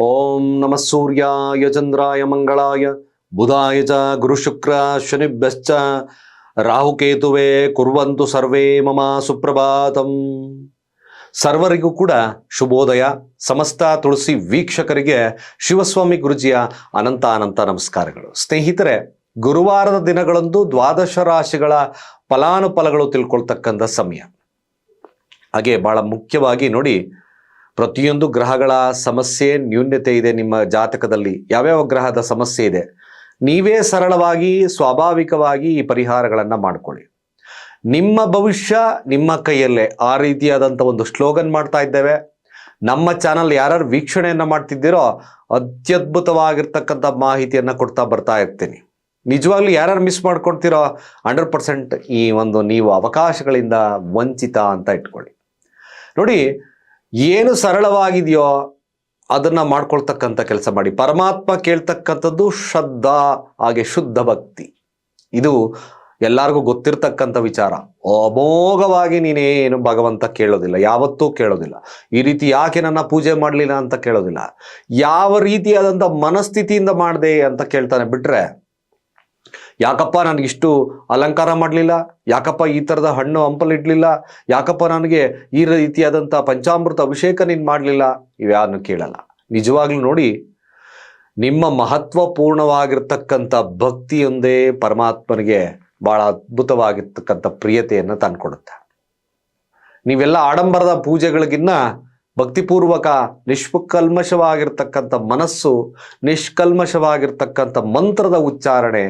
ಓಂ ನಮಃ ಸೂರ್ಯಾಯ, ಚಂದ್ರಾಯ, ಮಂಗಳಾಯ. ಬುಧಾಯ ಚ ಗುರುಶುಕ್ರ ಶನಿಭ್ಯಶ್ಚ. ರಾಹುಕೇತುವೆ ಕುರ್ವಂತು ಸರ್ವೇ ಮಮ ಸುಪ್ರಭಾತಂ. ಸರ್ವರಿಗೂ ಕೂಡ ಶುಭೋದಯ. ಸಮಸ್ತ ತುಳಸಿ ವೀಕ್ಷಕರಿಗೆ ಶಿವಸ್ವಾಮಿ ಗುರುಜಿಯ ಅನಂತ ಅನಂತ ನಮಸ್ಕಾರಗಳು. ಸ್ನೇಹಿತರೆ, ಗುರುವಾರದ ದಿನಗಳಂದು ದ್ವಾದಶ ರಾಶಿಗಳ ಫಲಾನುಫಲಗಳು ತಿಳ್ಕೊಳ್ತಕ್ಕಂಥ ಸಮಯ. ಹಾಗೆ ಬಹಳ ಮುಖ್ಯವಾಗಿ ನೋಡಿ ಪ್ರತಿಯೊಂದು ಗ್ರಹಗಳ ಸಮಸ್ಯೆ ನ್ಯೂನ್ಯತೆ ಇದೆ ನಿಮ್ಮ ಜಾತಕದಲ್ಲಿ. ಯಾವ್ಯಾವ ಗ್ರಹದ ಸಮಸ್ಯೆ ಇದೆ? ನೀವೇ ಸರಳವಾಗಿ, ಸ್ವಾಭಾವಿಕವಾಗಿ ಈ ಪರಿಹಾರಗಳನ್ನು ಮಾಡಿಕೊಳ್ಳಿ. ನಿಮ್ಮ ಭವಿಷ್ಯ ನಿಮ್ಮ ಕೈಯಲ್ಲೇ. ಆ ರೀತಿಯಾದಂಥ ಒಂದು ಸ್ಲೋಗನ್ ಮಾಡ್ತಾ ಇದ್ದೇವೆ. ನಮ್ಮ ಚಾನಲ್ ಯಾರು ವೀಕ್ಷಣೆಯನ್ನು ಮಾಡ್ತಿದ್ದೀರೋ, ಅತ್ಯದ್ಭುತವಾಗಿರ್ತಕ್ಕಂಥ ಮಾಹಿತಿಯನ್ನು ಕೊಡ್ತಾ ಬರ್ತಾ ಇರ್ತೀನಿ. ನಿಜವಾಗ್ಲೂ ಯಾರು ಮಿಸ್ ಮಾಡ್ಕೊಳ್ತೀರೋ, ಹಂಡ್ರೆಡ್ ಪರ್ಸೆಂಟ್ ಈ ಒಂದು ನೀವು ಅವಕಾಶಗಳಿಂದ ವಂಚಿತ ಅಂತ ಇಟ್ಕೊಳ್ಳಿ. ನೋಡಿ ಏನು ಸರಳವಾಗಿದೆಯೋ ಅದನ್ನ ಮಾಡ್ಕೊಳ್ತಕ್ಕಂಥ ಕೆಲಸ ಮಾಡಿ. ಪರಮಾತ್ಮ ಕೇಳ್ತಕ್ಕಂಥದ್ದು ಶ್ರದ್ಧಾ, ಹಾಗೆ ಶುದ್ಧ ಭಕ್ತಿ. ಇದು ಎಲ್ಲರಿಗೂ ಗೊತ್ತಿರ್ತಕ್ಕಂಥ ವಿಚಾರ. ಅಮೋಘವಾಗಿ ನೀನೇನು ಭಗವಂತ ಕೇಳೋದಿಲ್ಲ. ಯಾವತ್ತೂ ಕೇಳೋದಿಲ್ಲ. ಈ ರೀತಿ ಯಾಕೆ ನನ್ನ ಪೂಜೆ ಮಾಡಲಿಲ್ಲ ಅಂತ ಕೇಳೋದಿಲ್ಲ. ಯಾವ ರೀತಿಯಾದಂಥ ಮನಸ್ಥಿತಿಯಿಂದ ಮಾಡಿದೆ ಅಂತ ಕೇಳ್ತಾನೆ. ಬಿಟ್ರೆ ಯಾಕಪ್ಪ ಇಷ್ಟು ಅಲಂಕಾರ ಮಾಡಲಿಲ್ಲ? ಯಾಕಪ್ಪ ಈ ಥರದ ಹಣ್ಣು ಹಂಪಲು ಇಡಲಿಲ್ಲ ಯಾಕಪ್ಪ ನನಗೆ ಈ ರೀತಿಯಾದಂಥ ಪಂಚಾಮೃತ ಅಭಿಷೇಕ ನೀನು ಮಾಡಲಿಲ್ಲ? ಇವ್ಯಾರನ್ನು ಕೇಳಲ್ಲ. ನಿಜವಾಗ್ಲೂ ನೋಡಿ, ನಿಮ್ಮ ಮಹತ್ವಪೂರ್ಣವಾಗಿರ್ತಕ್ಕಂಥ ಭಕ್ತಿಯೊಂದೇ ಪರಮಾತ್ಮನಿಗೆ ಭಾಳ ಅದ್ಭುತವಾಗಿರ್ತಕ್ಕಂಥ ಪ್ರಿಯತೆಯನ್ನು ತಂದುಕೊಡುತ್ತೆ. ನೀವೆಲ್ಲ ಆಡಂಬರದ ಪೂಜೆಗಳಿಗಿನ್ನ ಭಕ್ತಿಪೂರ್ವಕ ನಿಷ್ಕಲ್ಮಶವಾಗಿರ್ತಕ್ಕಂಥ ಮನಸ್ಸು, ನಿಷ್ಕಲ್ಮಶವಾಗಿರ್ತಕ್ಕಂಥ ಮಂತ್ರದ ಉಚ್ಚಾರಣೆ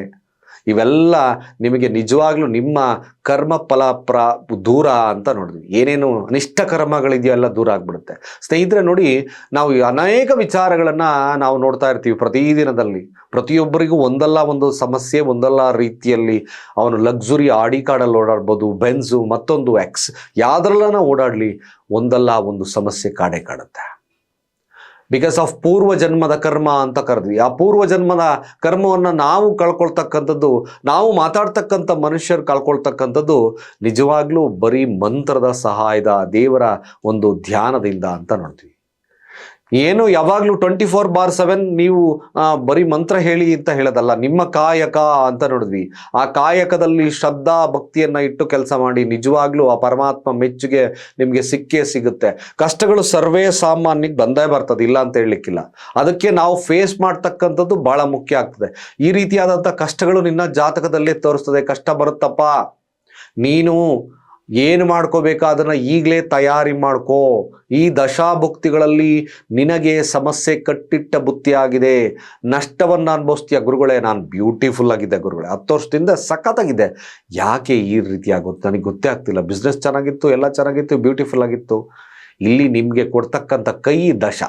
ಇವೆಲ್ಲ ನಿಮಗೆ ನಿಜವಾಗ್ಲೂ ನಿಮ್ಮ ಕರ್ಮ ಫಲ ಪ್ರ, ದೂರ ಅಂತ ನೋಡಿದ್ವಿ. ಏನೇನು ಅನಿಷ್ಟ ಕರ್ಮಗಳಿದೆಯೋ ಎಲ್ಲ ದೂರ ಆಗ್ಬಿಡುತ್ತೆ. ಸ್ನೇಹಿತರೆ ನೋಡಿ, ನಾವು ಅನೇಕ ವಿಚಾರಗಳನ್ನು ನಾವು ನೋಡ್ತಾ ಇರ್ತೀವಿ ಪ್ರತಿದಿನದಲ್ಲಿ ಪ್ರತಿಯೊಬ್ಬರಿಗೂ ಒಂದಲ್ಲ ಒಂದು ಸಮಸ್ಯೆ, ಒಂದಲ್ಲ ರೀತಿಯಲ್ಲಿ ಅವನು ಲಕ್ಸುರಿ ಆಡಿ ಕಾಡಲ್ಲಿ ಓಡಾಡ್ಬೋದು, ಬೆನ್ಸು ಮತ್ತೊಂದು ಎಕ್ಸ್. ಯಾವ್ದ್ರಲ್ಲ ಓಡಾಡಲಿ, ಒಂದಲ್ಲ ಒಂದು ಸಮಸ್ಯೆ ಕಾಡೇ ಕಾಡುತ್ತೆ. ಬಿಕಾಸ್ ಆಫ್ ಪೂರ್ವ ಜನ್ಮದ ಕರ್ಮ ಅಂತ ಕರೆದ್ವಿ. ಆ ಪೂರ್ವ ಜನ್ಮದ ಕರ್ಮವನ್ನು ನಾವು ಕಳ್ಕೊಳ್ತಕ್ಕಂಥದ್ದು, ನಾವು ಮಾತಾಡ್ತಕ್ಕಂಥ ಮನುಷ್ಯರು ಕಳ್ಕೊಳ್ತಕ್ಕಂಥದ್ದು ನಿಜವಾಗ್ಲೂ ಬರೀ ಮಂತ್ರದ ಸಹಾಯದ ದೇವರ ಒಂದು ಧ್ಯಾನದಿಂದ ಅಂತ ನೋಡ್ತೀವಿ. ಏನು ಯಾವಾಗಲೂ ಟ್ವೆಂಟಿ ಫೋರ್ ಬಾರ್ ಸೆವೆನ್ ನೀವು ಬರೀ ಮಂತ್ರ ಹೇಳಿ ಅಂತ ಹೇಳೋದಲ್ಲ, ನಿಮ್ಮ ಕಾಯಕ ಅಂತ ನೋಡಿದ್ವಿ. ಆ ಕಾಯಕದಲ್ಲಿ ಶ್ರದ್ಧಾ ಭಕ್ತಿಯನ್ನ ಇಟ್ಟು ಕೆಲಸ ಮಾಡಿ, ನಿಜವಾಗ್ಲೂ ಆ ಪರಮಾತ್ಮ ಮೆಚ್ಚುಗೆ ನಿಮಗೆ ಸಿಕ್ಕೇ ಸಿಗುತ್ತೆ. ಕಷ್ಟಗಳು ಸರ್ವೇ ಸಾಮಾನ್ಯಕ್ಕೆ ಬಂದೇ ಬರ್ತದೆ, ಇಲ್ಲ ಅಂತ ಹೇಳಲಿಕ್ಕಿಲ್ಲ. ಅದಕ್ಕೆ ನಾವು ಫೇಸ್ ಮಾಡ್ತಕ್ಕಂಥದ್ದು ಬಹಳ ಮುಖ್ಯ ಆಗ್ತದೆ. ಈ ರೀತಿಯಾದಂಥ ಕಷ್ಟಗಳು ನಿನ್ನ ಜಾತಕದಲ್ಲೇ ತೋರಿಸ್ತದೆ. ಕಷ್ಟ ಬರುತ್ತಪ್ಪ. ನೀನು ಏನು ಮಾಡ್ಕೋಬೇಕು? ಅದನ್ನು ಈಗಲೇ ತಯಾರಿ ಮಾಡ್ಕೋ. ಈ ದಶಾಭುಕ್ತಿಗಳಲ್ಲಿ ನಿನಗೆ ಸಮಸ್ಯೆ ಕಟ್ಟಿಟ್ಟ ಬುತ್ತಿಯಾಗಿದೆ ನಷ್ಟವನ್ನು ಅನುಭವಿಸ್ತೀಯ ಗುರುಗಳೇ. ನಾನು ಬ್ಯೂಟಿಫುಲ್ ಆಗಿದ್ದೆ ಗುರುಗಳೇ. ಹತ್ತು ವರ್ಷದಿಂದ ಸಖತ್ತಾಗಿದೆ. ಯಾಕೆ ಈ ರೀತಿ ಆಗುತ್ತೆ ನನಗೆ ಗೊತ್ತೇ ಆಗ್ತಿಲ್ಲ. ಬಿಸ್ನೆಸ್ ಚೆನ್ನಾಗಿತ್ತು, ಎಲ್ಲ ಚೆನ್ನಾಗಿತ್ತು ಬ್ಯೂಟಿಫುಲ್ ಆಗಿತ್ತು. ಇಲ್ಲಿ ನಿಮಗೆ ಕೊಡ್ತಕ್ಕಂಥ ಕೈ ದಶ.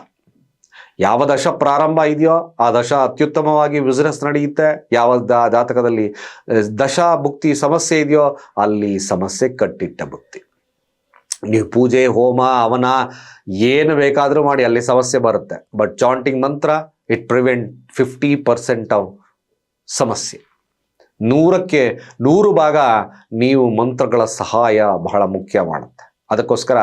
ಯಾವ ದಶ ಪ್ರಾರಂಭ ಇದೆಯೋ ಆ ದಶ ಅತ್ಯುತ್ತಮವಾಗಿ ಬಿಸ್ನೆಸ್ ನಡೆಯುತ್ತೆ. ಯಾವ ಜಾತಕದಲ್ಲಿ ದಶ ಭುಕ್ತಿ ಸಮಸ್ಯೆ ಇದೆಯೋ ಅಲ್ಲಿ ಸಮಸ್ಯೆ ಕಟ್ಟಿಟ್ಟ ಭುಕ್ತಿ. ನೀವು ಪೂಜೆ, ಹೋಮ ಅವನ ಏನು ಬೇಕಾದರೂ ಮಾಡಿ ಅಲ್ಲಿ ಸಮಸ್ಯೆ ಬರುತ್ತೆ. But chanting mantra it prevent fifty percent of ಸಮಸ್ಯೆ. ನೂರಕ್ಕೆ, ನೂರು ಭಾಗ ನೀವು ಮಂತ್ರಗಳ ಸಹಾಯ ಬಹಳ ಮುಖ್ಯ ಮಾಡುತ್ತೆ. ಅದಕ್ಕೋಸ್ಕರ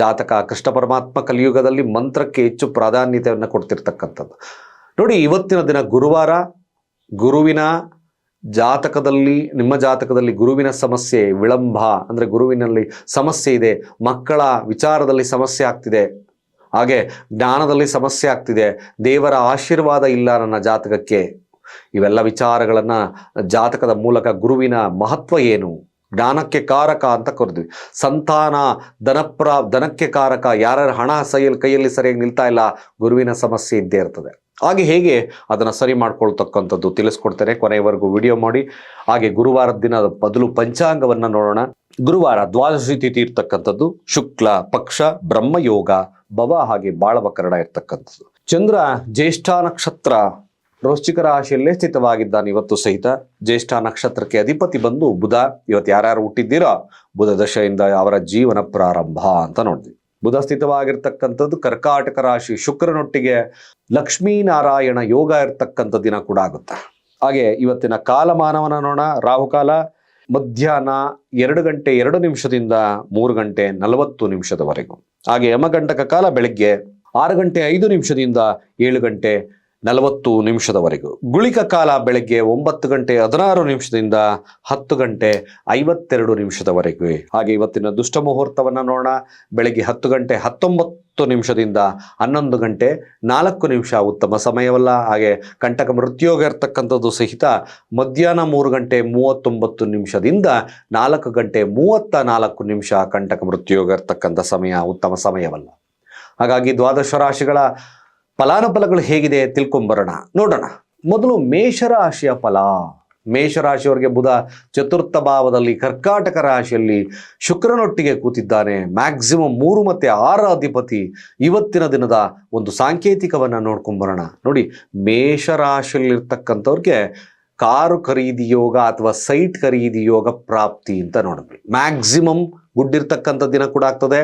ಜಾತಕ ಕೃಷ್ಣ ಪರಮಾತ್ಮ ಕಲಿಯುಗದಲ್ಲಿ ಮಂತ್ರಕ್ಕೆ ಹೆಚ್ಚು ಪ್ರಾಧಾನ್ಯತೆಯನ್ನು ಕೊಡ್ತಿರ್ತಕ್ಕಂಥದ್ದು. ನೋಡಿ, ಇವತ್ತಿನ ದಿನ ಗುರುವಾರ, ಗುರುವಿನ ಜಾತಕದಲ್ಲಿ, ನಿಮ್ಮ ಜಾತಕದಲ್ಲಿ ಗುರುವಿನ ಸಮಸ್ಯೆ, ವಿಳಂಬ, ಅಂದರೆ ಗುರುವಿನಲ್ಲಿ ಸಮಸ್ಯೆ ಇದೆ, ಮಕ್ಕಳ ವಿಚಾರದಲ್ಲಿ ಸಮಸ್ಯೆ ಆಗ್ತಿದೆ, ಹಾಗೆ ಜ್ಞಾನದಲ್ಲಿ ಸಮಸ್ಯೆ ಆಗ್ತಿದೆ, ದೇವರ ಆಶೀರ್ವಾದ ಇಲ್ಲ ನನ್ನ ಜಾತಕಕ್ಕೆ, ಇವೆಲ್ಲ ವಿಚಾರಗಳನ್ನು ಜಾತಕದ ಮೂಲಕ ಗುರುವಿನ ಮಹತ್ವ ಏನು? ಜ್ಞಾನಕ್ಕೆ ಕಾರಕ ಅಂತ ಕರೆದ್ವಿ. ಸಂತಾನ, ಧನಪ್ರ, ಧನಕ್ಕೆ ಕಾರಕ, ಯಾರ್ಯಾರ ಹಣ ಸೈಯಲ್ಲಿ ಕೈಯಲ್ಲಿ ಸರಿಯಾಗಿ ನಿಲ್ತಾ ಇಲ್ಲ, ಗುರುವಿನ ಸಮಸ್ಯೆ ಇದ್ದೇ ಇರ್ತದೆ. ಹಾಗೆ ಹೇಗೆ ಅದನ್ನು ಸರಿ ಮಾಡ್ಕೊಳ್ತಕ್ಕಂಥದ್ದು ತಿಳಿಸ್ಕೊಡ್ತೇನೆ ಕೊನೆಯವರೆಗೂ ವಿಡಿಯೋ ಮಾಡಿ. ಹಾಗೆ ಗುರುವಾರದ ದಿನ ಬದಲು ಪಂಚಾಂಗವನ್ನು ನೋಡೋಣ. ಗುರುವಾರ ದ್ವಾದಶಿ ತಿಥಿ ಇರ್ತಕ್ಕಂಥದ್ದು. ಶುಕ್ಲ, ಪಕ್ಷ, ಬ್ರಹ್ಮಯೋಗ, ಭವ ಹಾಗೆ ಬಾಳವಕರಣ ಇರ್ತಕ್ಕಂಥದ್ದು. ಚಂದ್ರ, ಜ್ಯೇಷ್ಠ ನಕ್ಷತ್ರ ವೃಶ್ಚಿಕ ರಾಶಿಯಲ್ಲೇ ಸ್ಥಿತವಾಗಿದ್ದಾನೆ ಇವತ್ತು ಸಹಿತ. ಜ್ಯೇಷ್ಠ ನಕ್ಷತ್ರಕ್ಕೆ ಅಧಿಪತಿ ಬಂದು ಬುಧ, ಇವತ್ತು ಯಾರ್ಯಾರು ಹುಟ್ಟಿದ್ದೀರೋ? ಬುಧ ದಶೆಯಿಂದ ಅವರ ಜೀವನ ಪ್ರಾರಂಭ ಅಂತ ನೋಡಿದ್ವಿ. ಬುಧ ಸ್ಥಿತವಾಗಿರ್ತಕ್ಕಂಥದ್ದು ಕರ್ಕಾಟಕ ರಾಶಿ ಶುಕ್ರನೊಟ್ಟಿಗೆ ಲಕ್ಷ್ಮೀನಾರಾಯಣ ಯೋಗ ಇರ್ತಕ್ಕಂಥ ದಿನ ಕೂಡ ಆಗುತ್ತೆ. ಹಾಗೆ ಇವತ್ತಿನ ಕಾಲಮಾನವನ ನೋಡೋಣ. ರಾಹುಕಾಲ ಮಧ್ಯಾಹ್ನ ಎರಡು ಗಂಟೆ ಎರಡು ನಿಮಿಷದಿಂದ ಮೂರು ಗಂಟೆ ನಲವತ್ತು ನಿಮಿಷದವರೆಗೂ. ಹಾಗೆ ಯಮಗಂಟಕ ಕಾಲ ಬೆಳಗ್ಗೆ ಆರು ಗಂಟೆ ಐದು ನಿಮಿಷದಿಂದ ಏಳು ಗಂಟೆ ನಲವತ್ತು ನಿಮಿಷದವರೆಗೂ. ಗುಳಿಕ ಕಾಲ ಬೆಳಗ್ಗೆ ಒಂಬತ್ತು ಗಂಟೆ ಹದಿನಾರು ನಿಮಿಷದಿಂದ ಹತ್ತು ಗಂಟೆ ಐವತ್ತೆರಡು ನಿಮಿಷದವರೆಗೂ. ಹಾಗೆ ಇವತ್ತಿನ ದುಷ್ಟ ಮುಹೂರ್ತವನ್ನು ನೋಡೋಣ. ಬೆಳಗ್ಗೆ ಹತ್ತು ಗಂಟೆ ಹತ್ತೊಂಬತ್ತು ನಿಮಿಷದಿಂದ ಹನ್ನೊಂದು ಗಂಟೆ ನಾಲ್ಕು ನಿಮಿಷ ಉತ್ತಮ ಸಮಯವಲ್ಲ. ಹಾಗೆ ಕಂಟಕ ಮೃತ್ಯೋಗ ಇರ್ತಕ್ಕಂಥದ್ದು ಸಹಿತ ಮಧ್ಯಾಹ್ನ ಮೂರು ಗಂಟೆ ಮೂವತ್ತೊಂಬತ್ತು ನಿಮಿಷದಿಂದ ನಾಲ್ಕು ಗಂಟೆ ಮೂವತ್ತ ನಾಲ್ಕು ನಿಮಿಷ ಕಂಟಕ ಮೃತ್ಯೋಗ ಇರ್ತಕ್ಕಂಥ ಸಮಯ ಉತ್ತಮ ಸಮಯವಲ್ಲ. ಹಾಗಾಗಿ ದ್ವಾದಶ ರಾಶಿಗಳ ಫಲಾನುಫಲಗಳು ಹೇಗಿದೆ ತಿಳ್ಕೊಂಬರೋಣ. ನೋಡೋಣ. ಮೊದಲು ಮೇಷರಾಶಿಯ ಫಲ. ಮೇಷರಾಶಿಯವರಿಗೆ ಬುಧ ಚತುರ್ಥ ಭಾವದಲ್ಲಿ ಕರ್ಕಾಟಕ ರಾಶಿಯಲ್ಲಿ ಶುಕ್ರನೊಟ್ಟಿಗೆ ಕೂತಿದ್ದಾನೆ. ಮ್ಯಾಕ್ಸಿಮಮ್ ಮೂರು ಮತ್ತೆ ಆರ ಅಧಿಪತಿ ಇವತ್ತಿನ ದಿನದ ಒಂದು ಸಾಂಕೇತಿಕವನ್ನ ನೋಡ್ಕೊಂಬರೋಣ. ನೋಡಿ, ಮೇಷರಾಶಿಯಲ್ಲಿರ್ತಕ್ಕಂಥವ್ರಿಗೆ ಕಾರು ಖರೀದಿ ಯೋಗ ಅಥವಾ ಸೈಟ್ ಖರೀದಿ ಯೋಗ ಪ್ರಾಪ್ತಿ ಅಂತ ನೋಡಿದ್ವಿ ಮ್ಯಾಕ್ಸಿಮಮ್ ಗುಡ್ಡಿರ್ತಕ್ಕಂಥ ದಿನ ಕೂಡ ಆಗ್ತದೆ.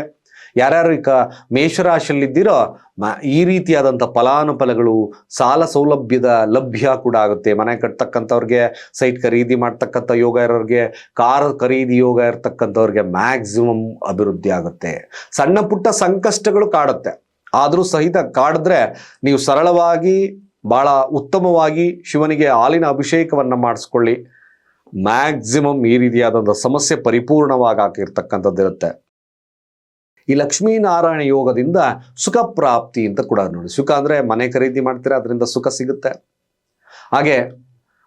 ಯಾರ್ಯಾರು ಈಗ ಮೇಷರಾಶಿಯಲ್ಲಿದ್ದೀರೋ ಈ ರೀತಿಯಾದಂಥ ಫಲಾನುಫಲಗಳು, ಸಾಲ ಸೌಲಭ್ಯದ ಲಭ್ಯ ಕೂಡ ಆಗುತ್ತೆ. ಮನೆ ಕಟ್ತಕ್ಕಂಥವ್ರಿಗೆ, ಸೈಟ್ ಖರೀದಿ ಮಾಡ್ತಕ್ಕಂಥ ಯೋಗ ಇರೋರಿಗೆ, ಕಾರ್ ಖರೀದಿ ಯೋಗ ಇರ್ತಕ್ಕಂಥವ್ರಿಗೆ ಮ್ಯಾಕ್ಸಿಮಮ್ ಅಭಿವೃದ್ಧಿ ಆಗುತ್ತೆ. ಸಣ್ಣ ಪುಟ್ಟ ಸಂಕಷ್ಟಗಳು ಕಾಡುತ್ತೆ. ಆದರೂ ಸಹಿತ ಕಾಡಿದ್ರೆ ನೀವು ಸರಳವಾಗಿ, ಬಹಳ ಉತ್ತಮವಾಗಿ ಶಿವನಿಗೆ ಹಾಲಿನ ಅಭಿಷೇಕವನ್ನು ಮಾಡಿಸ್ಕೊಳ್ಳಿ. ಮ್ಯಾಕ್ಸಿಮಮ್ ಈ ರೀತಿಯಾದಂಥ ಸಮಸ್ಯೆ ಪರಿಪೂರ್ಣವಾಗಿ ಆಗಿರ್ತಕ್ಕಂಥದ್ದಿರುತ್ತೆ ಈ ಲಕ್ಷ್ಮೀನಾರಾಯಣ ಯೋಗದಿಂದ ಸುಖ ಪ್ರಾಪ್ತಿ ಅಂತ ಕೂಡ ನೋಡಿ. ಸುಖ ಅಂದ್ರೆ ಮನೆ ಖರೀದಿ ಮಾಡ್ತೀರಾ, ಅದರಿಂದ ಸುಖ ಸಿಗುತ್ತೆ. ಹಾಗೆ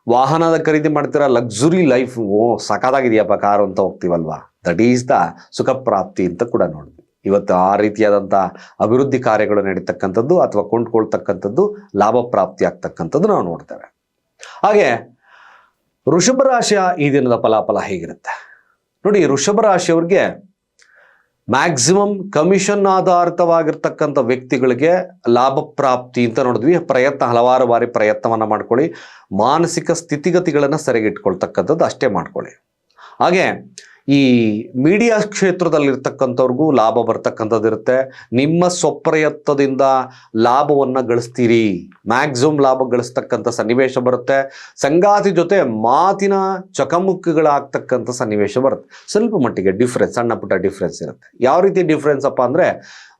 ವಾಹನದ ಖರೀದಿ ಮಾಡ್ತೀರಾ ಲಕ್ಸುರಿ ಲೈಫ್ ಓ, ಸಖತ್ತಾಗಿದೆಯಪ್ಪ ಕಾರು ಅಂತ ಹೋಗ್ತೀವಲ್ವಾ? ದಟ್ ಈಸ್ ದ ಸುಖ ಪ್ರಾಪ್ತಿ ಅಂತ ಕೂಡ ನೋಡಿದ್ವಿ ಇವತ್ತು ಆ ರೀತಿಯಾದಂಥ ಅಭಿವೃದ್ಧಿ ಕಾರ್ಯಗಳು ನಡೀತಕ್ಕಂಥದ್ದು ಅಥವಾ ಕೊಂಡ್ಕೊಳ್ತಕ್ಕಂಥದ್ದು ಲಾಭ ಪ್ರಾಪ್ತಿ ಆಗ್ತಕ್ಕಂಥದ್ದು ನಾವು ನೋಡ್ತೇವೆ. ಹಾಗೆ ವೃಷಭ ರಾಶಿಯ ಈ ದಿನದ ಫಲಾಫಲ ಹೇಗಿರುತ್ತೆ? ನೋಡಿ, ವೃಷಭ ರಾಶಿಯವ್ರಿಗೆ ಮ್ಯಾಕ್ಸಿಮಮ್ ಕಮಿಷನ್ ಆಧಾರಿತವಾಗಿರ್ತಕ್ಕಂಥ ವ್ಯಕ್ತಿಗಳಿಗೆ ಲಾಭ ಪ್ರಾಪ್ತಿ ಅಂತ ನೋಡಿದ್ವಿ. ಪ್ರಯತ್ನ, ಹಲವಾರು ಬಾರಿ ಪ್ರಯತ್ನವನ್ನ ಮಾಡ್ಕೊಳ್ಳಿ. ಮಾನಸಿಕ ಸ್ಥಿತಿಗತಿಗಳನ್ನು ಸರಿಗಿಟ್ಕೊಳ್ತಕ್ಕಂಥದ್ದು ಅಷ್ಟೇ ಮಾಡ್ಕೊಳ್ಳಿ. ಹಾಗೆ ಈ ಮೀಡಿಯಾ ಕ್ಷೇತ್ರದಲ್ಲಿರ್ತಕ್ಕಂಥವ್ರಿಗೂ ಲಾಭ ಬರ್ತಕ್ಕಂಥದ್ದಿರುತ್ತೆ ನಿಮ್ಮ ಸ್ವಪ್ರಯತ್ನದಿಂದ ಲಾಭವನ್ನು ಗಳಿಸ್ತೀರಿ. ಮ್ಯಾಕ್ಸಿಮಮ್ ಲಾಭ ಗಳಿಸ್ತಕ್ಕಂಥ ಸನ್ನಿವೇಶ ಬರುತ್ತೆ. ಸಂಗಾತಿ ಜೊತೆ ಮಾತಿನ ಚಕಮುಕ್ಕಿಗಳಾಗ್ತಕ್ಕಂಥ ಸನ್ನಿವೇಶ ಬರುತ್ತೆ. ಸ್ವಲ್ಪ ಮಟ್ಟಿಗೆ ಡಿಫ್ರೆನ್ಸ್ ಸಣ್ಣ ಪುಟ್ಟ ಡಿಫ್ರೆನ್ಸ್ ಇರುತ್ತೆ. ಯಾವ ರೀತಿ ಡಿಫ್ರೆನ್ಸ್ ಅಪ್ಪ ಅಂದರೆ,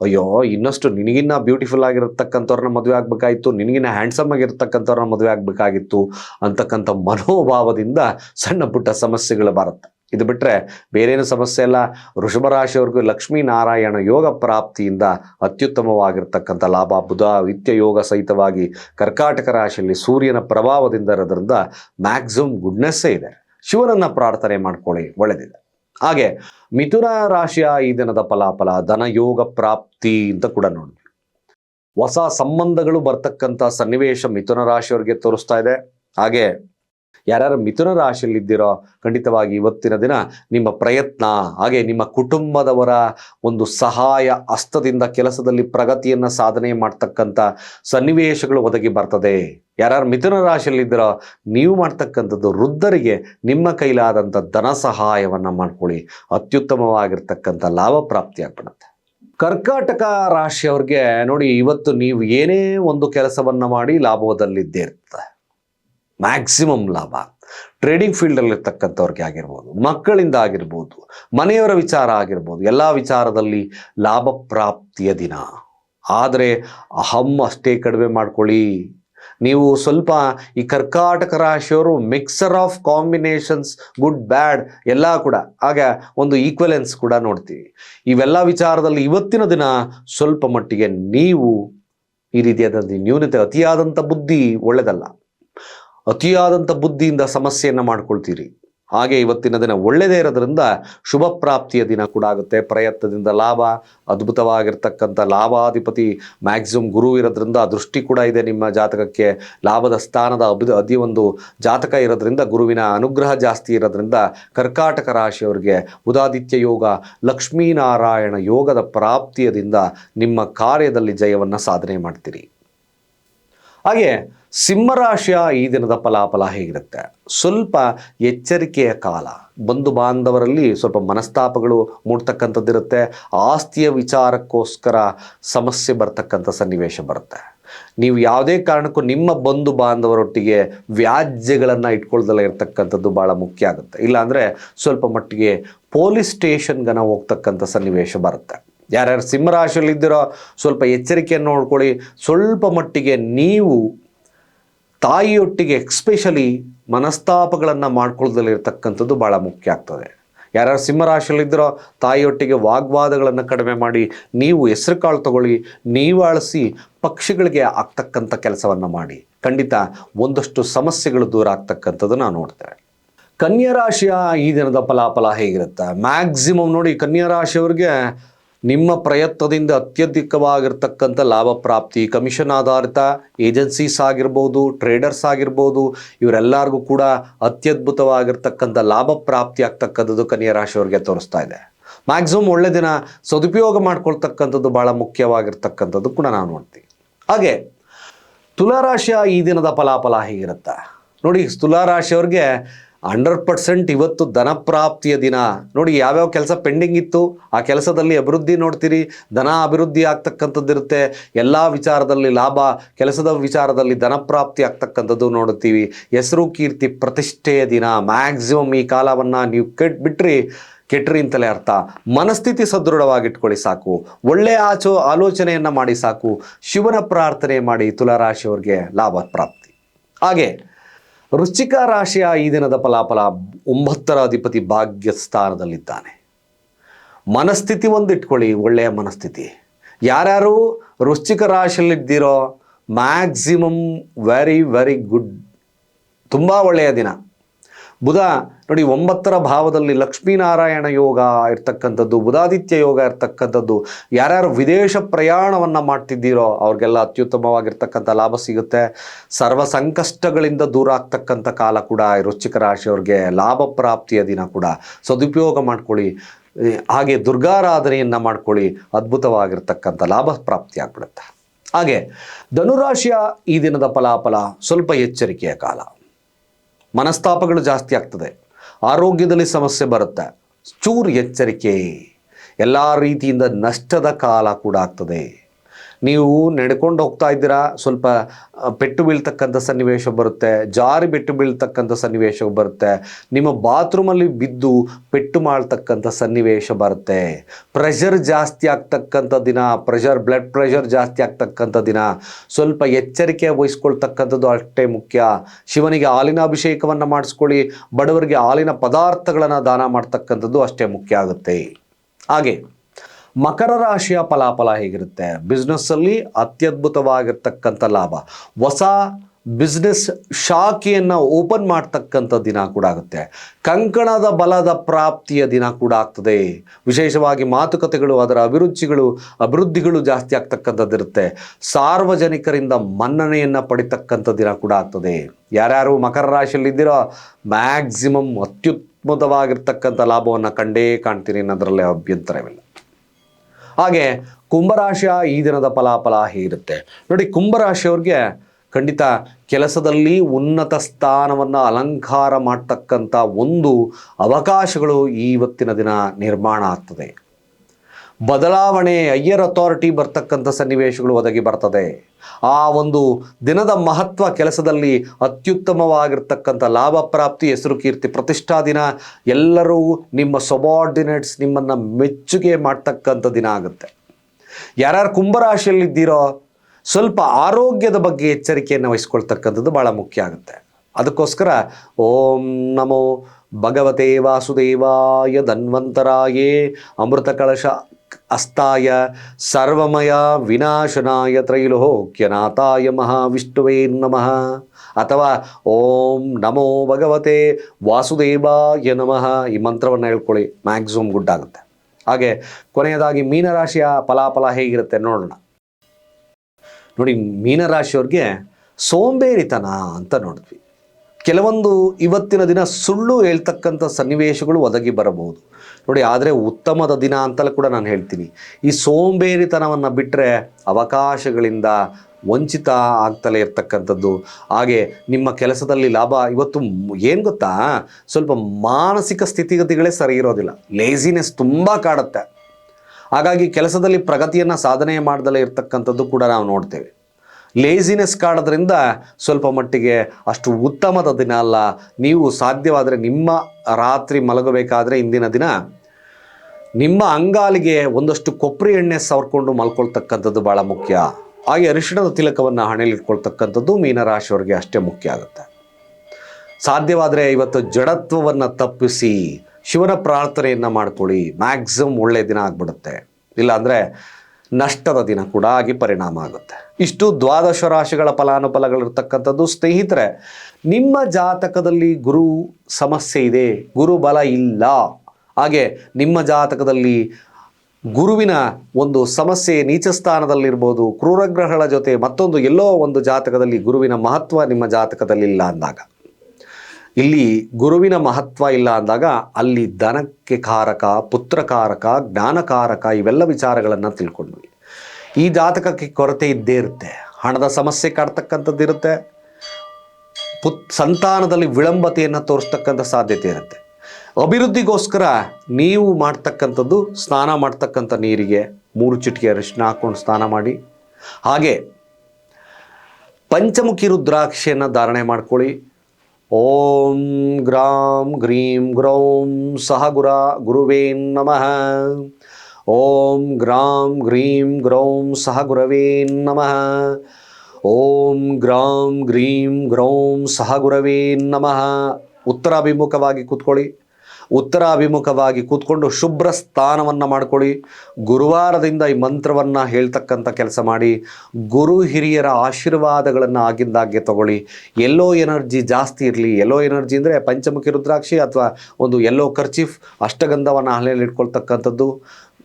ಅಯ್ಯೋ, ಇನ್ನಷ್ಟು ನಿನಗಿನ್ನ ಬ್ಯೂಟಿಫುಲ್ ಆಗಿರತಕ್ಕಂಥವ್ರನ್ನ ಮದುವೆ ಆಗಬೇಕಾಗಿತ್ತು ನಿನಗಿನ್ನ ಹ್ಯಾಂಡ್ಸಮ್ ಆಗಿರ್ತಕ್ಕಂಥವ್ರನ್ನ ಮದುವೆ ಆಗಬೇಕಾಗಿತ್ತು ಅಂತಕ್ಕಂಥ ಮನೋಭಾವದಿಂದ ಸಣ್ಣ ಪುಟ್ಟ ಸಮಸ್ಯೆಗಳು ಬರುತ್ತೆ. ಇದು ಬಿಟ್ಟರೆ ಬೇರೇನು ಸಮಸ್ಯೆ ಇಲ್ಲ. ವೃಷಭ ರಾಶಿಯವ್ರಿಗೂ ಲಕ್ಷ್ಮೀನಾರಾಯಣ ಯೋಗ ಪ್ರಾಪ್ತಿಯಿಂದ ಅತ್ಯುತ್ತಮವಾಗಿರ್ತಕ್ಕಂಥ ಲಾಭ. ಬುಧ ನಿತ್ಯ ಯೋಗ ಸಹಿತವಾಗಿ ಕರ್ಕಾಟಕ ರಾಶಿಯಲ್ಲಿ ಸೂರ್ಯನ ಪ್ರಭಾವದಿಂದ ಇರೋದ್ರಿಂದ ಮ್ಯಾಕ್ಸಿಮಮ್ ಗುಡ್ನೆಸ್ಸೇ ಇದೆ. ಶಿವನನ್ನ ಪ್ರಾರ್ಥನೆ ಮಾಡ್ಕೊಳ್ಳಿ, ಒಳ್ಳೆದಿದೆ. ಹಾಗೆ ಮಿಥುನ ರಾಶಿಯ ಈ ದಿನದ ಫಲಾಫಲ ಧನಯೋಗ ಪ್ರಾಪ್ತಿ ಅಂತ ಕೂಡ ನೋಡಿದ್ವಿ ಹೊಸ ಸಂಬಂಧಗಳು ಬರ್ತಕ್ಕಂಥ ಸನ್ನಿವೇಶ ಮಿಥುನ ರಾಶಿಯವರಿಗೆ ತೋರಿಸ್ತಾ ಇದೆ. ಹಾಗೆ ಯಾರ್ಯಾರು ಮಿಥುನ ರಾಶಿಯಲ್ಲಿದ್ದೀರೋ ಖಂಡಿತವಾಗಿ ಇವತ್ತಿನ ದಿನ ನಿಮ್ಮ ಪ್ರಯತ್ನ, ಹಾಗೆ ನಿಮ್ಮ ಕುಟುಂಬದವರ ಒಂದು ಸಹಾಯ, ಹಸ್ತದಿಂದ ಕೆಲಸದಲ್ಲಿ ಪ್ರಗತಿಯನ್ನು ಸಾಧನೆ ಮಾಡ್ತಕ್ಕಂಥ ಸನ್ನಿವೇಶಗಳು ಒದಗಿ ಬರ್ತದೆ. ಯಾರ್ಯಾರು ಮಿಥುನ ರಾಶಿಯಲ್ಲಿದ್ದೀರೋ ನೀವು ಮಾಡ್ತಕ್ಕಂಥದ್ದು ವೃದ್ಧರಿಗೆ ನಿಮ್ಮ ಕೈಲಾದಂಥ ಧನ ಸಹಾಯವನ್ನು ಮಾಡ್ಕೊಳ್ಳಿ. ಅತ್ಯುತ್ತಮವಾಗಿರ್ತಕ್ಕಂಥ ಲಾಭ ಪ್ರಾಪ್ತಿ ಆಗ್ಬಿಡುತ್ತೆ. ಕರ್ಕಾಟಕ ರಾಶಿಯವ್ರಿಗೆ ನೋಡಿ ಇವತ್ತು ನೀವು ಏನೇ ಒಂದು ಕೆಲಸವನ್ನು ಮಾಡಿ ಲಾಭದಲ್ಲಿದ್ದೇ ಇರ್ತದೆ ಮ್ಯಾಕ್ಸಿಮಮ್ ಲಾಭ. ಟ್ರೇಡಿಂಗ್ ಫೀಲ್ಡಲ್ಲಿರ್ತಕ್ಕಂಥವ್ರಿಗೆ ಆಗಿರ್ಬೋದು, ಮಕ್ಕಳಿಂದ ಆಗಿರ್ಬೋದು, ಮನೆಯವರ ವಿಚಾರ ಆಗಿರ್ಬೋದು, ಎಲ್ಲ ವಿಚಾರದಲ್ಲಿ ಲಾಭ ಪ್ರಾಪ್ತಿಯ ದಿನ. ಆದರೆ ಅಹಂ ಅಷ್ಟೇ ಕಡಿಮೆ ಮಾಡ್ಕೊಳ್ಳಿ. ನೀವು ಸ್ವಲ್ಪ ಈ ಕರ್ಕಾಟಕ ರಾಶಿಯವರು mixer of combinations good bad ಎಲ್ಲ ಕೂಡ, ಆಗ ಒಂದು ಈಕ್ವಲೆನ್ಸ್ ಕೂಡ ನೋಡ್ತೀವಿ. ಇವೆಲ್ಲ ವಿಚಾರದಲ್ಲಿ ಇವತ್ತಿನ ದಿನ ಸ್ವಲ್ಪ ಮಟ್ಟಿಗೆ ನೀವು ಈ ರೀತಿಯಾದಂಥ ನ್ಯೂನತೆ ಅತಿಯಾದಂಥ ಬುದ್ಧಿ ಒಳ್ಳೆಯದಲ್ಲ ಅತಿಯಾದಂಥ ಬುದ್ಧಿಯಿಂದ ಸಮಸ್ಯೆಯನ್ನು ಮಾಡ್ಕೊಳ್ತೀರಿ. ಹಾಗೆ ಇವತ್ತಿನ ದಿನ ಒಳ್ಳೆಯದೇ ಇರೋದ್ರಿಂದ ಶುಭ ಪ್ರಾಪ್ತಿಯ ದಿನ ಕೂಡ ಆಗುತ್ತೆ. ಪ್ರಯತ್ನದಿಂದ ಲಾಭ, ಅದ್ಭುತವಾಗಿರ್ತಕ್ಕಂಥ ಲಾಭಾಧಿಪತಿ ಮ್ಯಾಕ್ಸಿಮಮ್ ಗುರು ಇರೋದ್ರಿಂದ ದೃಷ್ಟಿ ಕೂಡ ಇದೆ ನಿಮ್ಮ ಜಾತಕಕ್ಕೆ. ಲಾಭದ ಸ್ಥಾನದ ಅಭಿ ಒಂದು ಜಾತಕ ಇರೋದ್ರಿಂದ ಗುರುವಿನ ಅನುಗ್ರಹ ಜಾಸ್ತಿ ಇರೋದ್ರಿಂದ ಕರ್ಕಾಟಕ ರಾಶಿಯವರಿಗೆ ಉದಾದಿತ್ಯ ಯೋಗ, ಲಕ್ಷ್ಮೀನಾರಾಯಣ ಯೋಗದ ಪ್ರಾಪ್ತಿಯದಿಂದ ನಿಮ್ಮ ಕಾರ್ಯದಲ್ಲಿ ಜಯವನ್ನು ಸಾಧನೆ ಮಾಡ್ತೀರಿ. ಹಾಗೆ ಸಿಂಹರಾಶಿಯ ಈ ದಿನದ ಫಲಾಫಲ ಹೇಗಿರುತ್ತೆ? ಸ್ವಲ್ಪ ಎಚ್ಚರಿಕೆಯ ಕಾಲ. ಬಂಧು ಬಾಂಧವರಲ್ಲಿ ಸ್ವಲ್ಪ ಮನಸ್ತಾಪಗಳು ಮೂಡ್ತಕ್ಕಂಥದ್ದಿರುತ್ತೆ. ಆಸ್ತಿಯ ವಿಚಾರಕ್ಕೋಸ್ಕರ ಸಮಸ್ಯೆ ಬರ್ತಕ್ಕಂಥ ಸನ್ನಿವೇಶ ಬರುತ್ತೆ. ನೀವು ಯಾವುದೇ ಕಾರಣಕ್ಕೂ ನಿಮ್ಮ ಬಂಧು ಬಾಂಧವರೊಟ್ಟಿಗೆ ವ್ಯಾಜ್ಯಗಳನ್ನು ಇಟ್ಕೊಳ್ದಲ್ಲ ಇರತಕ್ಕಂಥದ್ದು ಭಾಳ ಮುಖ್ಯ ಆಗುತ್ತೆ. ಇಲ್ಲಾಂದರೆ ಸ್ವಲ್ಪ ಮಟ್ಟಿಗೆ ಪೊಲೀಸ್ ಸ್ಟೇಷನ್ಗನ ಹೋಗ್ತಕ್ಕಂಥ ಸನ್ನಿವೇಶ ಬರುತ್ತೆ. ಯಾರ್ಯಾರು ಸಿಂಹರಾಶಿಯಲ್ಲಿದ್ದೀರೋ ಸ್ವಲ್ಪ ಎಚ್ಚರಿಕೆಯನ್ನು ನೋಡ್ಕೊಳ್ಳಿ. ಸ್ವಲ್ಪ ಮಟ್ಟಿಗೆ ನೀವು ತಾಯಿಯೊಟ್ಟಿಗೆ ಎಕ್ಸ್ಪೆಷಲಿ ಮನಸ್ತಾಪಗಳನ್ನು ಮಾಡ್ಕೊಳ್ಳೋದಲ್ಲಿರ್ತಕ್ಕಂಥದ್ದು ಭಾಳ ಮುಖ್ಯ ಆಗ್ತದೆ. ಯಾರ್ಯಾರು ಸಿಂಹರಾಶಿಯಲ್ಲಿದ್ದರೋ ತಾಯಿಯೊಟ್ಟಿಗೆ ವಾಗ್ವಾದಗಳನ್ನು ಕಡಿಮೆ ಮಾಡಿ, ನೀವು ಹೆಸರು ಕಾಳು ತಗೊಳ್ಳಿ, ನೀವು ಅಳಿಸಿ ಪಕ್ಷಿಗಳಿಗೆ ಆಗ್ತಕ್ಕಂಥ ಕೆಲಸವನ್ನು ಮಾಡಿ. ಖಂಡಿತ ಒಂದಷ್ಟು ಸಮಸ್ಯೆಗಳು ದೂರ ಆಗ್ತಕ್ಕಂಥದ್ದು ನಾವು ನೋಡ್ತೇವೆ ಕನ್ಯಾ ರಾಶಿಯ ಈ ದಿನದ ಫಲಾಫಲ ಹೇಗಿರುತ್ತೆ? ಮ್ಯಾಕ್ಸಿಮಮ್ ನೋಡಿ ಕನ್ಯಾ ರಾಶಿಯವ್ರಿಗೆ ನಿಮ್ಮ ಪ್ರಯತ್ನದಿಂದ ಅತ್ಯಧಿಕವಾಗಿರ್ತಕ್ಕಂಥ ಲಾಭ ಪ್ರಾಪ್ತಿ, ಕಮಿಷನ್ ಆಧಾರಿತ ಏಜೆನ್ಸೀಸ್ ಆಗಿರ್ಬೋದು, ಟ್ರೇಡರ್ಸ್ ಆಗಿರ್ಬೋದು, ಇವರೆಲ್ಲರಿಗೂ ಕೂಡ ಅತ್ಯದ್ಭುತವಾಗಿರ್ತಕ್ಕಂಥ ಲಾಭ ಪ್ರಾಪ್ತಿ ಆಗ್ತಕ್ಕಂಥದ್ದು ಕನ್ಯಾ ರಾಶಿಯವರಿಗೆ ತೋರಿಸ್ತಾ ಇದೆ. ಮ್ಯಾಕ್ಸಿಮಮ್ ಒಳ್ಳೆ ದಿನ ಸದುಪಯೋಗ ಮಾಡ್ಕೊಳ್ತಕ್ಕಂಥದ್ದು ಭಾಳ ಮುಖ್ಯವಾಗಿರ್ತಕ್ಕಂಥದ್ದು ಕೂಡ ನಾವು ನೋಡ್ತೀವಿ. ಹಾಗೆ, ತುಲಾರಾಶಿಯ ಈ ದಿನದ ಫಲಾಫಲ ಹೇಗಿರುತ್ತೆ? ನೋಡಿ, ತುಲಾರಾಶಿಯವ್ರಿಗೆ ಹಂಡ್ರೆಡ್ ಪರ್ಸೆಂಟ್ ಇವತ್ತು ಧನಪ್ರಾಪ್ತಿಯ ದಿನ. ನೋಡಿ, ಯಾವ್ಯಾವ ಕೆಲಸ ಪೆಂಡಿಂಗ್ ಇತ್ತು, ಆ ಕೆಲಸದಲ್ಲಿ ಅಭಿವೃದ್ಧಿ ನೋಡ್ತೀರಿ, ಧನ ಅಭಿವೃದ್ಧಿ ಆಗ್ತಕ್ಕಂಥದ್ದು ಇರುತ್ತೆ, ಎಲ್ಲ ವಿಚಾರದಲ್ಲಿ ಲಾಭ, ಕೆಲಸದ ವಿಚಾರದಲ್ಲಿ ಧನಪ್ರಾಪ್ತಿ ಆಗ್ತಕ್ಕಂಥದ್ದು ನೋಡುತ್ತೀವಿ. ಹೆಸರು ಕೀರ್ತಿ ಪ್ರತಿಷ್ಠೆಯ ದಿನ ಮ್ಯಾಕ್ಸಿಮಮ್ ಈ ಕಾಲವನ್ನು ನೀವು ಕೆಟ್, ಬಿಟ್ರಿ, ಕೆಟ್ರಿ ಅಂತಲೇ ಅರ್ಥ. ಮನಸ್ಥಿತಿ ಸದೃಢವಾಗಿಟ್ಕೊಳ್ಳಿ ಸಾಕು. ಒಳ್ಳೆ ಆಚೋ, ಆಲೋಚನೆಯನ್ನು ಮಾಡಿ ಸಾಕು. ಶಿವನ ಪ್ರಾರ್ಥನೆ ಮಾಡಿ ತುಲಾರಾಶಿಯವ್ರಿಗೆ ಲಾಭ, ಪ್ರಾಪ್ತಿ. ಹಾಗೆ ವೃಶ್ಚಿಕ ರಾಶಿಯ ಈ ದಿನದ ಫಲಾಫಲ ಒಂಬತ್ತರ ಅಧಿಪತಿ ಭಾಗ್ಯ ಸ್ಥಾನದಲ್ಲಿದ್ದಾನೆ. ಮನಸ್ಥಿತಿ ಒಂದು ಇಟ್ಕೊಳ್ಳಿ ಒಳ್ಳೆಯ ಮನಸ್ಥಿತಿ. ಯಾರ್ಯಾರು ವೃಶ್ಚಿಕ ರಾಶಿಯಲ್ಲಿದ್ದೀರೋ ಮ್ಯಾಕ್ಸಿಮಮ್ ವೆರಿ ವೆರಿ ಗುಡ್ ತುಂಬ ಒಳ್ಳೆಯ ದಿನ. ಬುಧ ನೋಡಿ ಒಂಬತ್ತರ ಭಾವದಲ್ಲಿ ಲಕ್ಷ್ಮೀನಾರಾಯಣ ಯೋಗ ಇರ್ತಕ್ಕಂಥದ್ದು, ಬುಧಾದಿತ್ಯ ಯೋಗ ಇರ್ತಕ್ಕಂಥದ್ದು, ಯಾರ್ಯಾರು ವಿದೇಶ ಪ್ರಯಾಣವನ್ನು ಮಾಡ್ತಿದ್ದೀರೋ ಅವ್ರಿಗೆಲ್ಲ ಅತ್ಯುತ್ತಮವಾಗಿರ್ತಕ್ಕಂಥ ಲಾಭ ಸಿಗುತ್ತೆ. ಸರ್ವ ಸಂಕಷ್ಟಗಳಿಂದ ದೂರ ಆಗ್ತಕ್ಕಂಥ ಕಾಲ ಕೂಡ ವೃಶ್ಚಿಕ ರಾಶಿಯವ್ರಿಗೆ ಲಾಭ ಪ್ರಾಪ್ತಿಯ ದಿನ ಕೂಡ. ಸದುಪಯೋಗ ಮಾಡ್ಕೊಳ್ಳಿ. ಹಾಗೆ ದುರ್ಗಾರಾಧನೆಯನ್ನು ಮಾಡ್ಕೊಳ್ಳಿ. ಅದ್ಭುತವಾಗಿರ್ತಕ್ಕಂಥ ಲಾಭ ಪ್ರಾಪ್ತಿ ಆಗ್ಬಿಡುತ್ತೆ. ಹಾಗೆ ಧನುರಾಶಿಯ ಈ ದಿನದ ಫಲಾಫಲ ಸ್ವಲ್ಪ ಎಚ್ಚರಿಕೆಯ ಕಾಲ. ಮನಸ್ತಾಪಗಳು ಜಾಸ್ತಿ ಆಗ್ತದೆ. ಆರೋಗ್ಯದಲ್ಲಿ ಸಮಸ್ಯೆ ಬರುತ್ತೆ. ಚೂರು ಎಚ್ಚರಿಕೆ. ಎಲ್ಲ ರೀತಿಯಿಂದ ನಷ್ಟದ ಕಾಲ ಕೂಡ ಆಗ್ತದೆ. ನೀವು ನಡ್ಕೊಂಡು ಹೋಗ್ತಾ ಇದ್ದೀರಾ? ಸ್ವಲ್ಪ ಪೆಟ್ಟು ಬೀಳ್ತಕ್ಕಂಥ ಸನ್ನಿವೇಶ ಬರುತ್ತೆ, ಜಾರಿ ಬೆಟ್ಟು ಬೀಳ್ತಕ್ಕಂಥ ಸನ್ನಿವೇಶ ಬರುತ್ತೆ, ನಿಮ್ಮ ಬಾತ್ರೂಮಲ್ಲಿ ಬಿದ್ದು ಪೆಟ್ಟು ಮಾಡ್ತಕ್ಕಂಥ ಸನ್ನಿವೇಶ ಬರುತ್ತೆ. ಪ್ರೆಷರ್ ಜಾಸ್ತಿ ಆಗ್ತಕ್ಕಂಥ ದಿನ ಪ್ರೆಷರ್ ಬ್ಲಡ್ ಪ್ರೆಷರ್ ಜಾಸ್ತಿ ಆಗ್ತಕ್ಕಂಥ ದಿನ. ಸ್ವಲ್ಪ ಎಚ್ಚರಿಕೆ ವಹಿಸ್ಕೊಳ್ತಕ್ಕಂಥದ್ದು ಅಷ್ಟೇ ಮುಖ್ಯ. ಶಿವನಿಗೆ ಹಾಲಿನ ಅಭಿಷೇಕವನ್ನು ಮಾಡಿಸ್ಕೊಳ್ಳಿ, ಬಡವರಿಗೆ ಹಾಲಿನ ಪದಾರ್ಥಗಳನ್ನು ದಾನ ಮಾಡ್ತಕ್ಕಂಥದ್ದು ಅಷ್ಟೇ ಮುಖ್ಯ ಆಗುತ್ತೆ. ಹಾಗೆ. ಮಕರ ರಾಶಿಯ ಫಲಾಫಲ ಹೇಗಿರುತ್ತೆ? ಬಿಸ್ನೆಸ್ಸಲ್ಲಿ ಅತ್ಯದ್ಭುತವಾಗಿರ್ತಕ್ಕಂಥ ಲಾಭ. ಹೊಸ ಬಿಸ್ನೆಸ್ ಶಾಖೆಯನ್ನು ಓಪನ್ ಮಾಡ್ತಕ್ಕಂಥ ದಿನ ಕೂಡ ಆಗುತ್ತೆ. ಕಂಕಣದ ಬಲದ ಪ್ರಾಪ್ತಿಯ ದಿನ ಕೂಡ ಆಗ್ತದೆ. ವಿಶೇಷವಾಗಿ ಮಾತುಕತೆಗಳು, ಅದರ ಅಭಿರುಚಿಗಳು, ಅಭಿವೃದ್ಧಿಗಳು ಜಾಸ್ತಿ ಆಗ್ತಕ್ಕಂಥದ್ದಿರುತ್ತೆ ಸಾರ್ವಜನಿಕರಿಂದ ಮನ್ನಣೆಯನ್ನು ಪಡಿತಕ್ಕಂಥ ದಿನ ಕೂಡ ಆಗ್ತದೆ. ಯಾರ್ಯಾರು ಮಕರ ರಾಶಿಯಲ್ಲಿ ಇದ್ದೀರೋ ಮ್ಯಾಕ್ಸಿಮಮ್ ಅತ್ಯುತ್ತಮವಾಗಿರ್ತಕ್ಕಂಥ ಲಾಭವನ್ನು ಕಂಡೇ ಕಾಣ್ತೀನಿ ಅನ್ನೋದರಲ್ಲಿ ಅಭ್ಯಂತರವಿಲ್ಲ. ಹಾಗೆ ಕುಂಭರಾಶಿಯ ಈ ದಿನದ ಫಲಾಫಲ ಹೇಗಿರುತ್ತೆ? ನೋಡಿ, ಕುಂಭರಾಶಿಯವ್ರಿಗೆ ಖಂಡಿತ ಕೆಲಸದಲ್ಲಿ ಉನ್ನತ ಸ್ಥಾನವನ್ನು ಅಲಂಕಾರ ಮಾಡ್ತಕ್ಕಂಥ ಒಂದು ಅವಕಾಶಗಳು ಈವತ್ತಿನ ದಿನ ನಿರ್ಮಾಣ ಆಗ್ತದೆ. ಬದಲಾವಣೆ ಅಯ್ಯರ್ ಅಥಾರಿಟಿ ಬರ್ತಕ್ಕಂಥ ಸನ್ನಿವೇಶಗಳು ಒದಗಿ ಬರ್ತದೆ. ಆ ಒಂದು ದಿನದ ಮಹತ್ವ ಕೆಲಸದಲ್ಲಿ ಅತ್ಯುತ್ತಮವಾಗಿರ್ತಕ್ಕಂಥ ಲಾಭ ಪ್ರಾಪ್ತಿ, ಹೆಸರು ಕೀರ್ತಿ, ಪ್ರತಿಷ್ಠಾ ದಿನ ಎಲ್ಲರೂ ನಿಮ್ಮ ಸಬಾರ್ಡಿನೇಟ್ಸ್ ನಿಮ್ಮನ್ನು ಮೆಚ್ಚುಗೆ ಮಾಡ್ತಕ್ಕಂಥ ದಿನ ಆಗುತ್ತೆ. ಯಾರ್ಯಾರು ಕುಂಭರಾಶಿಯಲ್ಲಿದ್ದೀರೋ ಸ್ವಲ್ಪ ಆರೋಗ್ಯದ ಬಗ್ಗೆ ಎಚ್ಚರಿಕೆಯನ್ನು ವಹಿಸ್ಕೊಳ್ತಕ್ಕಂಥದ್ದು ಭಾಳ ಮುಖ್ಯ ಆಗುತ್ತೆ. ಅದಕ್ಕೋಸ್ಕರ ಓಂ ನಮೋ ಭಗವತೆ ವಾಸುದೇವಾಯ ಧನ್ವಂತರಾಯೇ ಅಮೃತ ಕಳಶ ಅಸ್ತಾಯ ಸರ್ವಮಯ ವಿನಾಶನಾಯ ತ್ರೈಲೋಕ್ಯನಾಥಾಯ ಮಹಾವಿಷ್ಣುವೇ ನಮಃ ಅಥವಾ ಓಂ ನಮೋ ಭಗವತೆ ವಾಸುದೇವಾಯ ನಮಃ ಈ ಮಂತ್ರವನ್ನು ಹೇಳ್ಕೊಳ್ಳಿ ಮ್ಯಾಕ್ಸಿಮಮ್ ಗುಡ್ ಆಗುತ್ತೆ ಹಾಗೆ ಕೊನೆಯದಾಗಿ ಮೀನರಾಶಿಯ ಫಲಾಫಲ ಹೇಗಿರುತ್ತೆ ನೋಡೋಣ. ನೋಡಿ, ಮೀನರಾಶಿಯವ್ರಿಗೆ ಸೋಂಬೇರಿತನ ಅಂತ ನೋಡಿದ್ವಿ. ಕೆಲವೊಂದು ಇವತ್ತಿನ ದಿನ ಸುಳ್ಳು ಹೇಳ್ತಕ್ಕಂಥ ಸನ್ನಿವೇಶಗಳು ಒದಗಿ ಬರಬಹುದು. ನೋಡಿ, ಆದರೆ ಉತ್ತಮದ ದಿನ ಅಂತಲೂ ಕೂಡ ನಾನು ಹೇಳ್ತೀನಿ. ಈ ಸೋಂಬೇರಿತನವನ್ನು ಬಿಟ್ಟರೆ ಅವಕಾಶಗಳಿಂದ ವಂಚಿತ ಆಗ್ತಲೇ ಇರ್ತಕ್ಕಂಥದ್ದು. ಹಾಗೆ ನಿಮ್ಮ ಕೆಲಸದಲ್ಲಿ ಲಾಭ, ಇವತ್ತು ಏನು ಗೊತ್ತಾ? ಸ್ವಲ್ಪ ಮಾನಸಿಕ ಸ್ಥಿತಿಗತಿಗಳೇ ಸರಿ ಇರೋದಿಲ್ಲ. ಲೇಸಿನೆಸ್ ತುಂಬ ಕಾಡುತ್ತೆ. ಹಾಗಾಗಿ ಕೆಲಸದಲ್ಲಿ ಪ್ರಗತಿಯನ್ನು ಸಾಧನೆ ಮಾಡ್ದಲೇ ಇರ್ತಕ್ಕಂಥದ್ದು ಕೂಡ ನಾವು ನೋಡ್ತೇವೆ. ಲೇಸಿನೆಸ್ ಕಾಡೋದ್ರಿಂದ ಸ್ವಲ್ಪ ಮಟ್ಟಿಗೆ ಅಷ್ಟು ಉತ್ತಮದ ದಿನ ಅಲ್ಲ. ನೀವು ಸಾಧ್ಯವಾದರೆ ನಿಮ್ಮ ರಾತ್ರಿ ಮಲಗಬೇಕಾದ್ರೆ ಇಂದಿನ ದಿನ ನಿಮ್ಮ ಅಂಗಾಲಿಗೆ ಒಂದಷ್ಟು ಕೊಬ್ಬರಿ ಎಣ್ಣೆ ಸವರ್ಕೊಂಡು ಮಲ್ಕೊಳ್ತಕ್ಕಂಥದ್ದು ಭಾಳ ಮುಖ್ಯ. ಹಾಗೆ ಅರಿಶಿಣದ ತಿಲಕವನ್ನು ಹಣೆಲಿಟ್ಕೊಳ್ತಕ್ಕಂಥದ್ದು ಮೀನರಾಶಿಯವರಿಗೆ ಅಷ್ಟೇ ಮುಖ್ಯ ಆಗುತ್ತೆ. ಸಾಧ್ಯವಾದರೆ ಇವತ್ತು ಜಡತ್ವವನ್ನು ತಪ್ಪಿಸಿ ಶಿವನ ಪ್ರಾರ್ಥನೆಯನ್ನು ಮಾಡ್ಕೊಳ್ಳಿ. ಮ್ಯಾಕ್ಸಿಮಮ್ ಒಳ್ಳೆಯ ದಿನ ಆಗ್ಬಿಡುತ್ತೆ. ಇಲ್ಲಾಂದರೆ ನಷ್ಟದ ದಿನ ಕೂಡ ಆಗಿ ಪರಿಣಾಮ ಆಗುತ್ತೆ. ಇಷ್ಟು ದ್ವಾದಶ ರಾಶಿಗಳ ಫಲಾನುಫಲಗಳಿರ್ತಕ್ಕಂಥದ್ದು ಸ್ನೇಹಿತರೆ, ನಿಮ್ಮ ಜಾತಕದಲ್ಲಿ ಗುರು ಸಮಸ್ಯೆ ಇದೆ ಗುರು ಬಲ ಇಲ್ಲ. ಹಾಗೆ ನಿಮ್ಮ ಜಾತಕದಲ್ಲಿ ಗುರುವಿನ ಒಂದು ಸಮಸ್ಯೆ ನೀಚ ಸ್ಥಾನದಲ್ಲಿರ್ಬೋದು ಕ್ರೂರಗ್ರಹಗಳ ಜೊತೆ ಮತ್ತೊಂದು ಎಲ್ಲೋ ಒಂದು ಜಾತಕದಲ್ಲಿ ಗುರುವಿನ ಮಹತ್ವ ನಿಮ್ಮ ಜಾತಕದಲ್ಲಿ ಇಲ್ಲ ಅಂದಾಗ. ಇಲ್ಲಿ ಗುರುವಿನ ಮಹತ್ವ ಇಲ್ಲ ಅಂದಾಗ ಅಲ್ಲಿ ಧನಕ್ಕೆ ಕಾರಕ, ಪುತ್ರಕಾರಕ, ಜ್ಞಾನಕಾರಕ ಇವೆಲ್ಲ ವಿಚಾರಗಳನ್ನು ತಿಳ್ಕೊಂಡ್ವಿ. ಈ ಜಾತಕಕ್ಕೆ ಕೊರತೆ ಇದ್ದೇ ಇರುತ್ತೆ. ಹಣದ ಸಮಸ್ಯೆ ಕಾಡ್ತಕ್ಕಂಥದ್ದು ಇರುತ್ತೆ ಪುತ್, ಸಂತಾನದಲ್ಲಿ ವಿಳಂಬತೆಯನ್ನು ತೋರಿಸ್ತಕ್ಕಂಥ ಸಾಧ್ಯತೆ ಇರುತ್ತೆ. ಅಭಿವೃದ್ಧಿಗೋಸ್ಕರ ನೀವು ಮಾಡ್ತಕ್ಕಂಥದ್ದು ಸ್ನಾನ ಮಾಡ್ತಕ್ಕಂಥ ನೀರಿಗೆ ಮೂರು ಚಿಟಿಕೆ ಅರಿಶಿನ ಹಾಕ್ಕೊಂಡು ಸ್ನಾನ ಮಾಡಿ. ಹಾಗೆ ಪಂಚಮುಖಿ ರುದ್ರಾಕ್ಷಿಯನ್ನು ಧಾರಣೆ ಮಾಡ್ಕೊಳ್ಳಿ. ಓಂ ಗ್ರಾಂ ಗ್ರೀಂ ಗ್ರೌಂ ಸಹ ಗುರ ಗುರುವೇ ನಮಃ. ಓಂ ಗ್ರಾಂ ಗ್ರೀಂ ಗ್ರೌಂ ಸಹ ಗುರವೇ ನಮಃ. ಓಂ ಗ್ರಾಂ ಗ್ರೀಂ ಗ್ರೌಂ ಸಹ ಗುರವೇ ನಮಃ. ಉತ್ತರಾಭಿಮುಖವಾಗಿ ಕೂತ್ಕೊಳ್ಳಿ. ಉತ್ತರ ಅಭಿಮುಖವಾಗಿ ಕೂತ್ಕೊಂಡು ಶುಭ್ರ ಸ್ಥಾನವನ್ನು ಮಾಡ್ಕೊಳ್ಳಿ. ಗುರುವಾರದಿಂದ ಈ ಮಂತ್ರವನ್ನು ಹೇಳ್ತಕ್ಕಂಥ ಕೆಲಸ ಮಾಡಿ. ಗುರು ಹಿರಿಯರ ಆಶೀರ್ವಾದಗಳನ್ನು ಆಗಿಂದಾಗ್ಗೆ ತಗೊಳ್ಳಿ. ಎಲ್ಲೋ ಎನರ್ಜಿ ಜಾಸ್ತಿ ಇರಲಿ. ಎಲ್ಲೋ ಎನರ್ಜಿ ಅಂದರೆ ಪಂಚಮುಖಿ ರುದ್ರಾಕ್ಷಿ ಅಥವಾ ಒಂದು ಎಲ್ಲೋ ಖರ್ಚೀಫ್ ಅಷ್ಟಗಂಧವನ್ನು ಹಲೆಯಲ್ಲಿ ಇಟ್ಕೊಳ್ತಕ್ಕಂಥದ್ದು.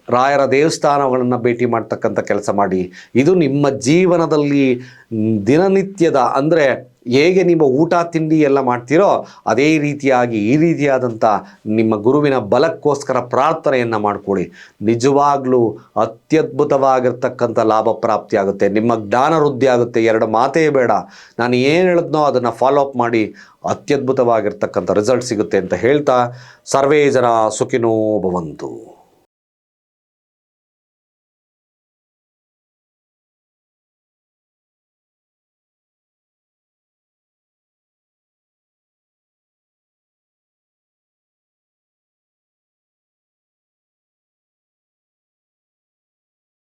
ರಾಯರ ದೇವಸ್ಥಾನಗಳನ್ನು ಭೇಟಿ ಮಾಡ್ತಕ್ಕಂಥ ಕೆಲಸ ಮಾಡಿ. ಇದು ನಿಮ್ಮ ಜೀವನದಲ್ಲಿ ದಿನನಿತ್ಯದ ಅಂದರೆ ಹೇಗೆ ನಿಮ್ಮ ಊಟ, ತಿಂಡಿ ಎಲ್ಲ ಮಾಡ್ತೀರೋ ಅದೇ ರೀತಿಯಾಗಿ ಈ ರೀತಿಯಾದಂಥ ನಿಮ್ಮ ಗುರುವಿನ ಬಲಕ್ಕೋಸ್ಕರ ಪ್ರಾರ್ಥನೆಯನ್ನು ಮಾಡ್ಕೊಳ್ಳಿ. ನಿಜವಾಗ್ಲೂ ಅತ್ಯದ್ಭುತವಾಗಿರ್ತಕ್ಕಂಥ ಲಾಭ ಪ್ರಾಪ್ತಿಯಾಗುತ್ತೆ ನಿಮ್ಮ ಜ್ಞಾನ ವೃದ್ಧಿ ಆಗುತ್ತೆ. ಎರಡು ಮಾತೇ ಬೇಡ. ನಾನು ಏನು ಹೇಳಿದ್ನೋ ಅದನ್ನು ಫಾಲೋ ಅಪ್ ಮಾಡಿ ಅತ್ಯದ್ಭುತವಾಗಿರ್ತಕ್ಕಂಥ ರಿಸಲ್ಟ್ ಸಿಗುತ್ತೆ ಅಂತ ಹೇಳ್ತಾ ಸರ್ವೇ ಜನ ಸುಖಿನೋ ಭವಂತು.